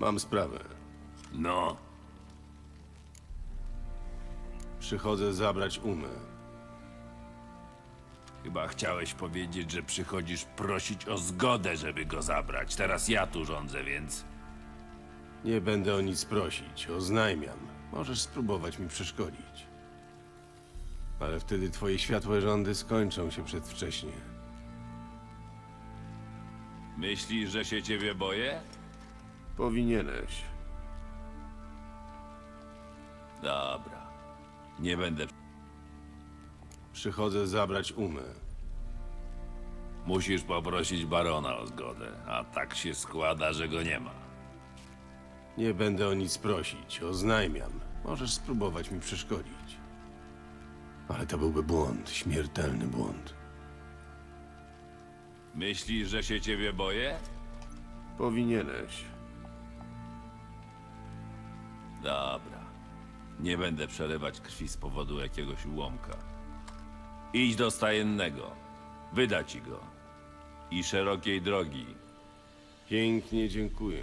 Mam sprawę. No, Przychodzę zabrać umę. chyba chciałeś powiedzieć, że przychodzisz prosić o zgodę, żeby go zabrać. Teraz ja tu rządzę, więc... Nie będę o nic prosić, oznajmiam. Możesz spróbować mi przeszkodzić. Ale wtedy twoje światłe rządy skończą się przedwcześnie. Myślisz, że się ciebie boję? Powinieneś. Dobra. Nie będę... Przychodzę zabrać umę. Musisz poprosić barona o zgodę, a tak się składa, że go nie ma. Nie będę o nic prosić, oznajmiam. Możesz spróbować mi przeszkodzić. Ale to byłby błąd, śmiertelny błąd. Myślisz, że się ciebie boję? Powinieneś. Dobra. Nie będę przelewać krwi z powodu jakiegoś ułomka. Idź do stajennego. Wyda ci go. I szerokiej drogi. Pięknie dziękuję.